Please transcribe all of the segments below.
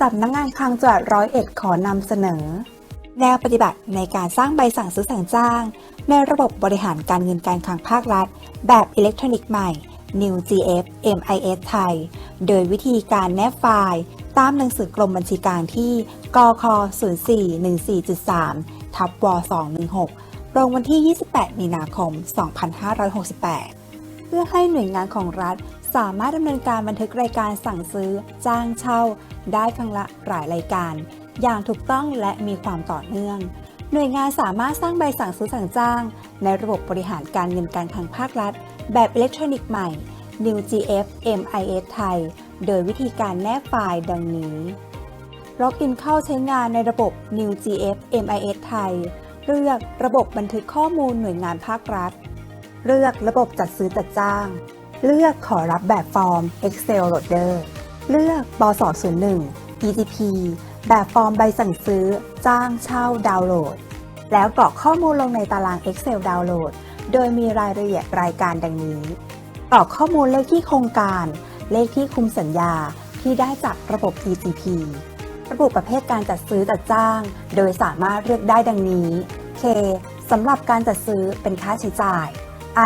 สำนักงานคลังจังหวัดร้อยเอ็ดขอนำเสนอ แนวปฏิบัติในการสร้างใบสั่งซื้อสั่งจ้าง ในระบบบริหารการเงินการคลังภาครัฐ แบบอิเล็กทรอนิกส์ใหม่ New GF MIS ไทย โดยวิธีการแนบไฟล์ตามหนังสือกรมบัญชีกลางที่กค0414.3ทับว216ลงวันที่ 28 มีนาคม 2568 เพื่อให้หน่วยงานของรัฐสามารถดำเนินการบันทึกรายการสั่งซื้อ จ้างเช่า ได้ครั้งละหลายรายการ อย่างถูกต้องและมีความต่อเนื่อง หน่วยงานสามารถสร้างใบสั่งซื้อสั่งจ้าง ในระบบบริหารการเงินการคลังภาครัฐ แบบอิเล็กทรอนิกส์ใหม่ New GF MIS ไทย โดยวิธีการแนบไฟล์ดังนี้ล็อกอินเข้าใช้งานในระบบ New GF MIS ไทย เลือกระบบบันทึกข้อมูลหน่วยงานภาครัฐ เลือกระบบจัดซื้อจัดจ้าง เลือกขอรับแบบฟอร์ม Excel Loader เลือกบส01 ETP แบบฟอร์มใบสั่งซื้อ จ้างเช่าดาวน์โหลด แล้วกรอกข้อมูลลงในตาราง Excel ดาวน์โหลด โดยมีรายละเอียดรายการดังนี้ กรอกข้อมูลเลขที่โครงการ เลขที่คุมสัญญาที่ได้จากระบบ ETP ระบุประเภทการจัดซื้อจัดจ้าง โดยสามารถเลือกได้ดังนี้ K สำหรับการจัดซื้อเป็นค่าใช้จ่าย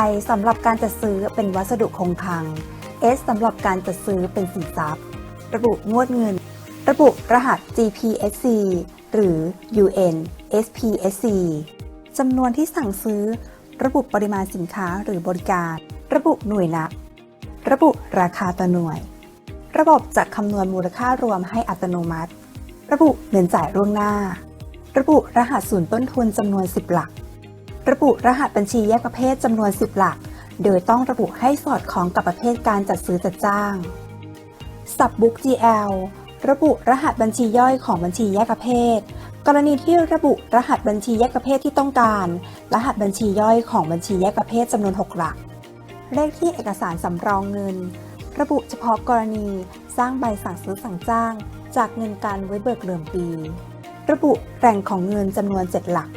I สำหรับการจัดซื้อเป็นวัสดุคงคลัง S สำหรับการจัดซื้อเป็นสินทรัพย์ ระบุงวดเงิน ระบุรหัส GPSC หรือ UN SPSC จำนวนที่สั่งซื้อ ระบุปริมาณสินค้าหรือบริการ ระบุหน่วยนับ ระบุราคาต่อหน่วย ระบบจะคำนวณมูลค่ารวมให้อัตโนมัติ ระบุเงินจ่ายล่วงหน้า ระบุรหัสศูนย์ต้นทุนจำนวน 10 หลัก ระบุรหัสบัญชีแยกประเภทจำนวน 10 หลัก โดยต้องระบุให้สอดคล้องกับประเภทการจัดซื้อจัดจ้าง Subbook GL ระบุรหัสบัญชีย่อยของบัญชีแยกประเภท กรณีที่ระบุรหัสบัญชีแยกประเภทที่ต้องการ รหัสบัญชีย่อยของบัญชีแยกประเภทจำนวน 6 หลัก เลขที่เอกสารสำรองเงิน ระบุเฉพาะกรณีสร้างใบสั่งซื้อสั่งจ้าง จากเงินการไว้เบิกเดิมปี ระบุแหล่งของเงินจำนวน 7 หลัก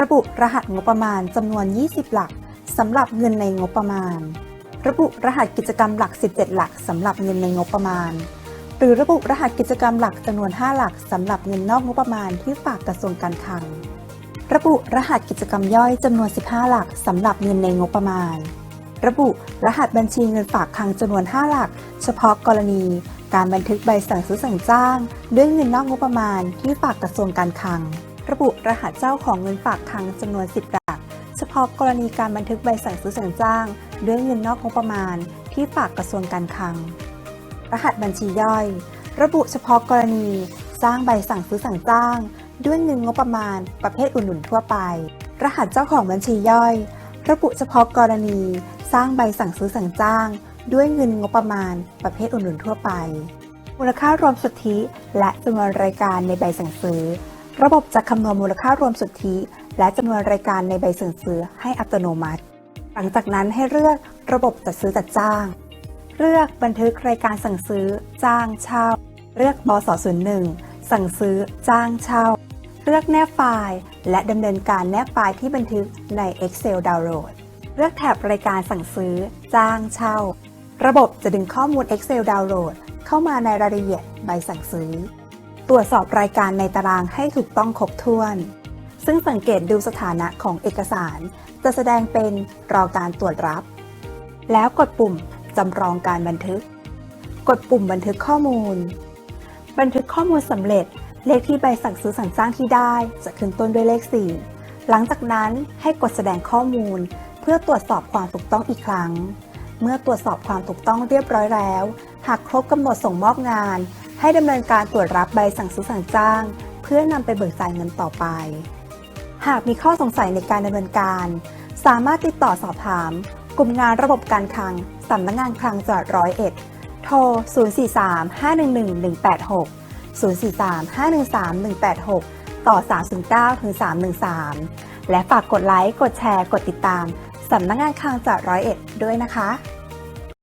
ระบุรหัสงบประมาณจำนวน 20 หลัก สำหรับเงินในงบประมาณ ระบุรหัสกิจกรรมหลัก 17 หลักสำหรับเงินในงบประมาณ หรือระบุรหัสกิจกรรมหลักจำนวน 5 หลักสำหรับเงินนอกงบประมาณที่ฝากกระทรวงการคลัง ระบุรหัสกิจกรรมย่อยจำนวน 15 หลักสำหรับเงินในงบประมาณ ระบุรหัสบัญชีเงินฝากคลังจำนวน 5 หลัก เฉพาะกรณี การบันทึกใบสั่งซื้อสั่งจ้าง ด้วยเงินนอกงบประมาณที่ฝากกระทรวงการคลัง ระบุรหัสเจ้าของเงินฝากคลังจำนวน 10หลัก พาะกรณีการบันทึกใบสั่งซื้อสั่งจ้าง ด้วยเงินนอกงบประมาณ ที่ฝากกระทรวงการคลัง รหัสบัญชีย่อย ระบุเฉพาะกรณี สร้างใบสั่งซื้อสั่งจ้าง ด้วยเงินงบประมาณ ประเภทอุดหนุนทั่วไป รหัสเจ้าของบัญชีย่อย ระบุเฉพาะกรณี สร้างใบสั่งซื้อสั่งจ้าง ด้วยเงินงบประมาณ ประเภทอุดหนุนทั่วไป มูลค่ารวมสุทธิ และจำนวนรายการในใบสั่งซื้อ ระบบจะคำนวณมูลค่ารวมสุทธิ และจำนวนรายการในใบสั่งซื้อให้อัตโนมัติ หลังจากนั้นให้เลือกระบบจัดซื้อจัดจ้าง เลือกบันทึกรายการสั่งซื้อ จ้างเช่า เลือกบส01สั่งซื้อ จ้างเช่า เลือกแนบไฟล์ และดำเนินการแนบไฟล์ที่บันทึกใน Excel Download เลือกแถบรายการสั่งซื้อ จ้างเช่า ระบบจะดึงข้อมูล Excel Download เข้ามาในรายละเอียดใบสั่งซื้อ ตรวจสอบรายการในตารางให้ถูกต้องครบถ้วน ซึ่งสังเกตดูสถานะของเอกสาร จะแสดงเป็นรอการตรวจรับ แล้วกดปุ่มจำลองการบันทึก กดปุ่มบันทึกข้อมูล บันทึกข้อมูลสำเร็จ เลขที่ใบสั่งซื้อสั่งจ้างที่ได้ จะขึ้นต้นด้วยเลข 4 หลังจากนั้นให้กดแสดงข้อมูล เพื่อตรวจสอบความถูกต้องอีกครั้ง เมื่อตรวจสอบความถูกต้องเรียบร้อยแล้ว หากครบกำหนดส่งมอบงาน ให้ดำเนินการตรวจรับใบสั่งซื้อสั่งจ้าง เพื่อนำไปเบิกจ่ายเงินต่อไป หากมีข้อสงสัยในการดำเนินการ สามารถติดต่อสอบถาม กลุ่มงานระบบการคลังสำนักงานคลังจังหวัดร้อยเอ็ดโทร 043 511 186 043 513 186 ต่อ 309ถึง313 และฝากกดไลค์ กดแชร์ กดติดตาม สำนักงานคลังจังหวัดร้อยเอ็ดด้วยนะคะ